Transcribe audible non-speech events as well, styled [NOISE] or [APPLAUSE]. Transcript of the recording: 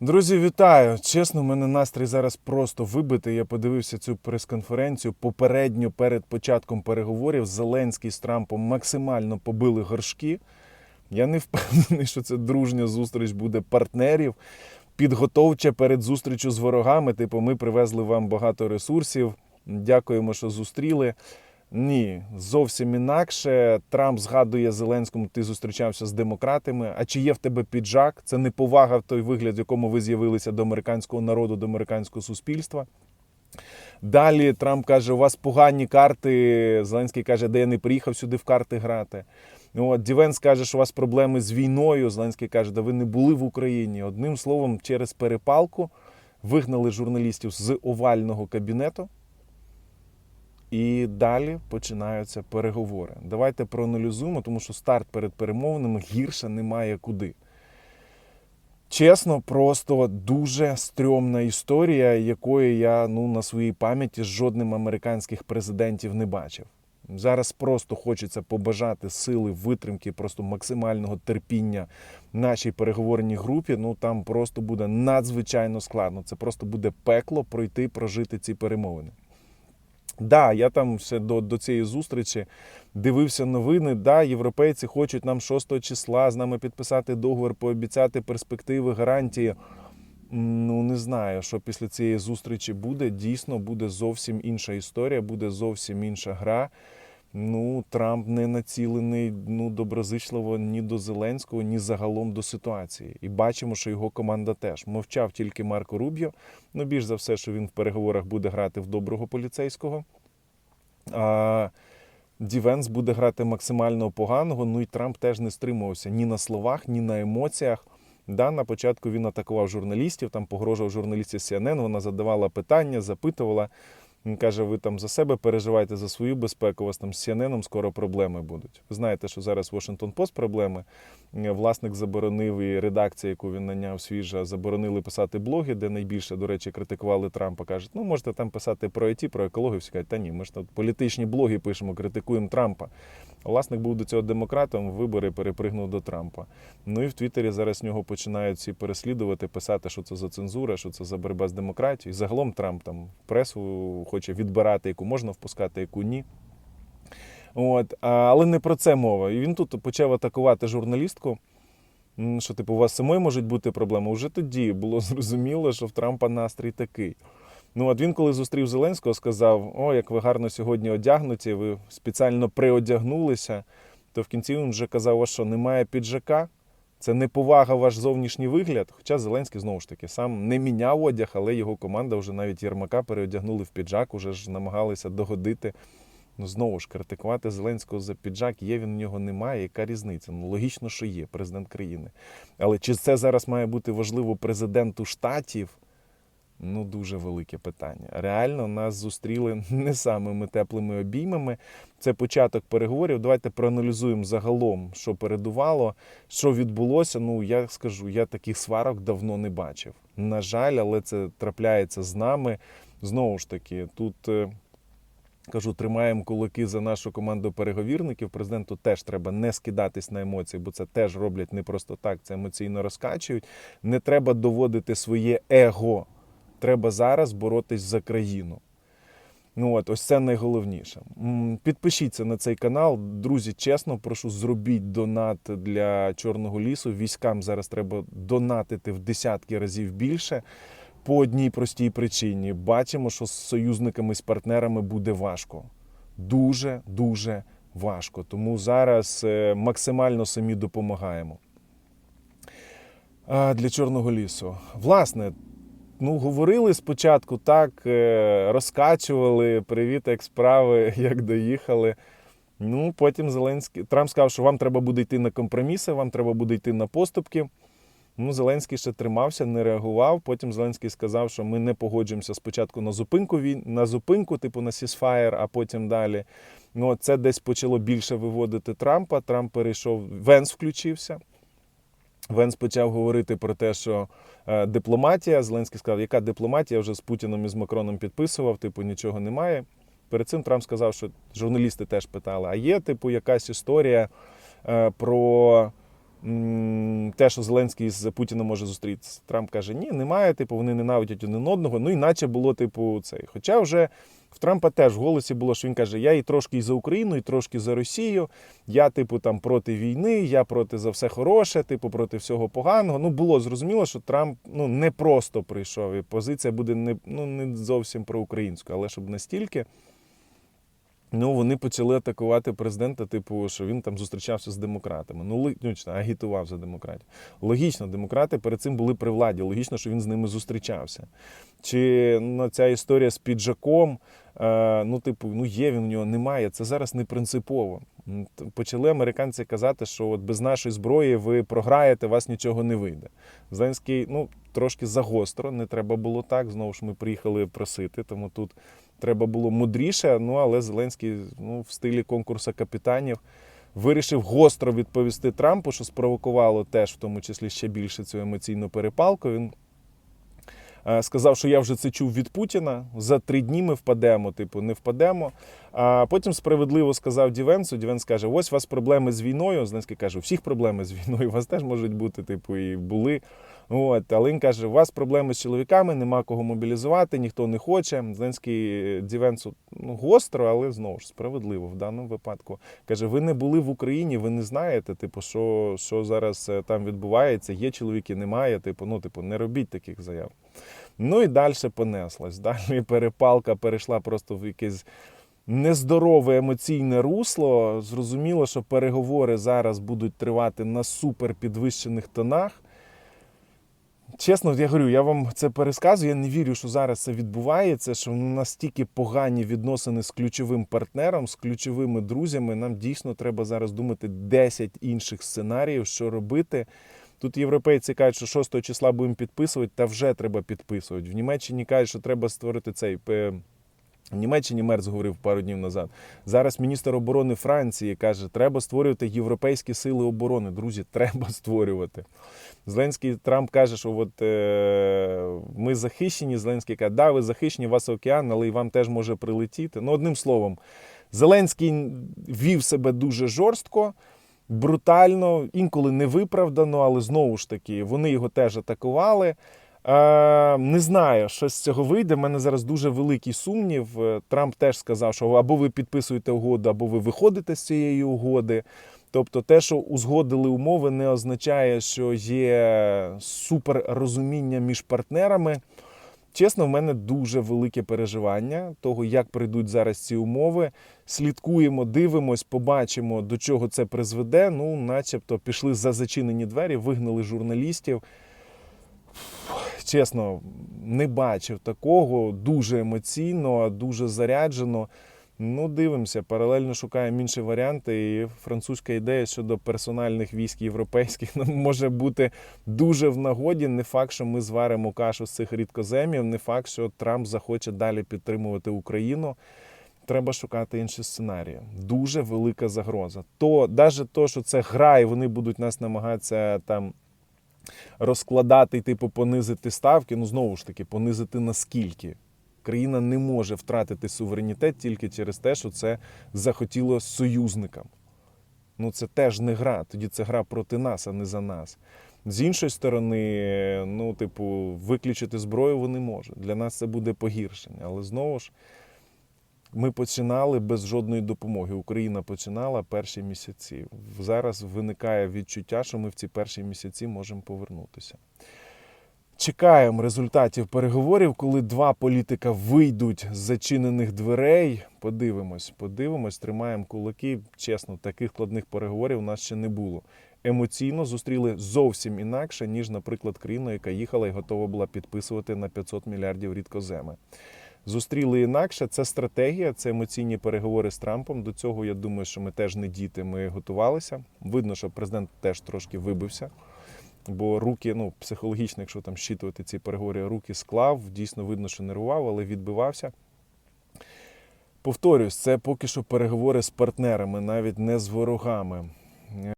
Друзі, вітаю! Чесно, у мене настрій зараз просто вибитий. Я подивився цю прес-конференцію. Попередньо перед початком переговорів Зеленський з Трампом максимально побили горшки. Я не впевнений, що це дружня зустріч буде партнерів. Підготовча перед зустрічю з ворогами. Типу, ми привезли вам багато ресурсів. Дякуємо, що зустріли. Ні, зовсім інакше. Трамп згадує Зеленському, ти зустрічався з демократами. А чи є в тебе піджак? Це не повага в той вигляд, в якому ви з'явилися до американського народу, до американського суспільства. Далі Трамп каже: у вас погані карти. Зеленський каже, де я не приїхав сюди в карти грати. От, Дівенс каже, що у вас проблеми з війною. Зеленський каже, да ви не були в Україні. Одним словом, через перепалку вигнали журналістів з овального кабінету. І далі починаються переговори. Давайте проаналізуємо, тому що старт перед перемовинами гірше немає куди. Чесно, просто дуже стрьомна історія, якої я ну, на своїй пам'яті жодним американських президентів не бачив. Зараз просто хочеться побажати сили, витримки, просто максимального терпіння нашій переговорній групі. Ну там просто буде надзвичайно складно. Це просто буде пекло пройти, прожити ці перемовини. Да, я там ще до, до цієї зустрічі дивився новини. Да, європейці хочуть нам 6 числа з нами підписати договір, пообіцяти перспективи, гарантії. Ну не знаю, що після цієї зустрічі буде. Дійсно, буде зовсім інша історія, буде зовсім інша гра. Ну, Трамп не націлений ну, доброзичливо ні до Зеленського, ні загалом до ситуації. І бачимо, що його команда теж мовчав тільки Марко Рубіо. Ну, більш за все, що він в переговорах буде грати в доброго поліцейського. А Дівенс буде грати максимально поганого. Ну і Трамп теж не стримувався ні на словах, ні на емоціях. Да, на початку він атакував журналістів, там погрожував журналістів CNN, вона задавала питання, запитувала. Він каже: ви там за себе переживайте за свою безпеку, у вас там з CNN скоро проблеми будуть. Ви знаєте, що зараз Washington Post проблеми. Власник заборонив і редакція, яку він наняв свіжа, заборонили писати блоги, де найбільше, до речі, критикували Трампа. Кажуть, ну можете там писати про ІТ, про екологію. Всі кажуть, та ні, ми ж тут політичні блоги пишемо, критикуємо Трампа. Власник був до цього демократом, вибори перепригнув до Трампа. Ну і в Твіттері зараз нього починають всі переслідувати, писати, що це за цензура, що це за боротьба з демократією. Загалом Трамп там пресу хоче відбирати, яку можна впускати, яку ні. От, але не про це мова. І він тут почав атакувати журналістку. Що, типу, у вас самої можуть бути проблеми. Уже тоді було [LAUGHS] зрозуміло, що в Трампа настрій такий. Ну, от він, коли зустрів Зеленського, сказав: О, як ви гарно сьогодні одягнуті, ви спеціально приодягнулися. То в кінці він вже казав, «А що немає піджака. Це не повага ваш зовнішній вигляд. Хоча Зеленський знову ж таки сам не міняв одяг, але його команда вже навіть Єрмака переодягнули в піджак, уже ж намагалися догодити. Ну, знову ж критикувати Зеленського за піджак, є він у нього немає. Яка різниця? Ну логічно, що є президент країни. Але чи це зараз має бути важливо президенту штатів? Ну, дуже велике питання. Реально нас зустріли [LAUGHS] не самими теплими обіймами. Це початок переговорів. Давайте проаналізуємо загалом, що передувало, що відбулося. Ну, я скажу, я таких сварок давно не бачив. На жаль, але це трапляється з нами. Знову ж таки, тут. е, Кажу, тримаємо кулаки за нашу команду переговірників. Президенту теж треба не скидатись на емоції, бо це теж роблять не просто так, це емоційно розкачують. Не треба доводити своє его. Треба зараз боротись за країну. Ну от, ось це найголовніше. Підпишіться на цей канал. Друзі, чесно, прошу, зробіть донат для Чорного лісу. Військам зараз треба донатити в десятки разів більше. По одній простій причині. Бачимо, що з союзниками, з партнерами буде важко. Дуже, дуже важко. Тому зараз е, максимально самі допомагаємо. Для Чорного лісу. Власне, ну, говорили спочатку так, е, розкачували, привіт, як справи, [LAUGHS] як доїхали. Ну, потім Зеленський Трамп сказав, що вам треба буде йти на компроміси, вам треба буде йти на поступки. Ну, Зеленський ще тримався, не реагував. Потім Зеленський сказав, що ми не погоджуємося спочатку на зупинку на зупинку, типу на сісфаєр, а потім далі. Ну, це десь почало більше виводити Трампа. Трамп перейшов, Венс включився. Венс почав говорити про те, що дипломатія. Зеленський сказав, яка дипломатія вже з Путіном і з Макроном підписував, типу, нічого немає. Перед цим Трамп сказав, що журналісти теж питали: а є, типу, якась історія е, про те, що Зеленський з Путіним може зустрітися. Трамп каже, ні, немає, типу, вони ненавидять один одного. Ну, іначе було, типу, цей. Хоча вже в Трампа теж в голосі було, що він каже: я і трошки і за Україну, і трошки за Росію. Я, типу, там проти війни, я проти за все хороше, типу, проти всього поганого. Ну, було зрозуміло, що Трамп ну, не просто прийшов. І позиція буде не, ну, не зовсім проукраїнська, але щоб настільки. Ну, вони почали атакувати президента, типу, що він там зустрічався з демократами. Ну, логічно, агітував за демократів. Логічно, демократи перед цим були при владі. Логічно, що він з ними зустрічався. Чи ну, ця історія з піджаком, е, ну, типу, ну є він у нього, немає. Це зараз не принципово. Почали американці казати, що от без нашої зброї ви програєте, вас нічого не вийде. Зеленський, ну, трошки загостро, не треба було так. Знову ж ми приїхали просити, тому тут треба було мудріше. Ну але Зеленський ну, в стилі конкурсу капітанів вирішив гостро відповісти Трампу, що спровокувало теж в тому числі ще більше цю емоційну перепалку. Він е, сказав, що я вже це чув від Путіна. За три дні ми впадемо, типу, не впадемо. А потім справедливо сказав Дівенсу. Дівенс каже: ось у вас проблеми з війною. Зеленський каже, у всіх проблеми з війною. У вас теж можуть бути, типу, і були. От, але він каже, у вас проблеми з чоловіками, нема кого мобілізувати, ніхто не хоче. Зеленський е, Дівенсу ну, гостро, але знову ж справедливо в даному випадку. Каже, ви не були в Україні, ви не знаєте, типу, що, що зараз е, там відбувається. Є чоловіки, немає. Типу, ну, типу, не робіть таких заяв. Ну і далі понеслась. [LAUGHS] Далі перепалка перейшла просто в якесь нездорове емоційне русло. Зрозуміло, що переговори зараз будуть тривати на супер підвищених тонах. Чесно, я говорю, я вам це пересказую. Я не вірю, що зараз це відбувається, що настільки погані відносини з ключовим партнером, з ключовими друзями. Нам дійсно треба зараз думати 10 інших сценаріїв, що робити. Тут європейці кажуть, що 6 числа будемо підписувати, та вже треба підписувати. В Німеччині кажуть, що треба створити цей. В Німеччині Мерц говорив пару днів назад. Зараз міністр оборони Франції каже, треба створювати європейські сили оборони. Друзі, [LAUGHS] треба створювати. Зеленський Трамп каже, що от е, ми захищені. Зеленський каже, да, ви захищені, у вас океан, але і вам теж може прилетіти. Ну, одним словом, Зеленський вів себе дуже жорстко, брутально, інколи невиправдано, але знову ж таки, вони його теж атакували. Е, не знаю, що з цього вийде. У мене зараз дуже великий сумнів. Е, Трамп теж сказав, що або ви підписуєте угоду, або ви виходите з цієї угоди. Тобто, те, що узгодили умови, не означає, що є суперрозуміння між партнерами. Чесно, в мене дуже велике переживання того, як прийдуть зараз ці умови. Слідкуємо, дивимось, побачимо, до чого це призведе. Ну, начебто, пішли за зачинені двері, вигнали журналістів. Чесно, не бачив такого. Дуже емоційно, дуже заряджено. Ну, дивимося, паралельно шукаємо інші варіанти. І французька ідея щодо персональних військ європейських [LAUGHS] нам може бути дуже в нагоді. Не факт, що ми зваримо кашу з цих рідкоземів, не факт, що Трамп захоче далі підтримувати Україну. Треба шукати інші сценарії. Дуже велика загроза. То навіть то, що це гра, і вони будуть нас намагатися там розкладати, типу, понизити ставки. Ну знову ж таки, понизити наскільки. Країна не може втратити суверенітет тільки через те, що це захотіло союзникам. Ну це теж не гра. Тоді це гра проти нас, а не за нас. З іншої сторони, ну, типу, виключити зброю вони можуть. Для нас це буде погіршення. Але знову ж, ми починали без жодної допомоги. Україна починала перші місяці. Зараз виникає відчуття, що ми в ці перші місяці можемо повернутися. Чекаємо результатів переговорів, коли два політика вийдуть з зачинених дверей. Подивимось, подивимось, тримаємо кулаки. Чесно, таких складних переговорів у нас ще не було. Емоційно зустріли зовсім інакше, ніж, наприклад, країна, яка їхала і готова була підписувати на 500 мільярдів рідкоземи. Зустріли інакше. Це стратегія, це емоційні переговори з Трампом. До цього я думаю, що ми теж не діти. Ми готувалися. Видно, що президент теж трошки вибився. Бо руки, ну, психологічно, якщо там щитувати ці переговори, руки склав, дійсно видно, що нервував, але відбивався. Повторюсь, це поки що переговори з партнерами, навіть не з ворогами.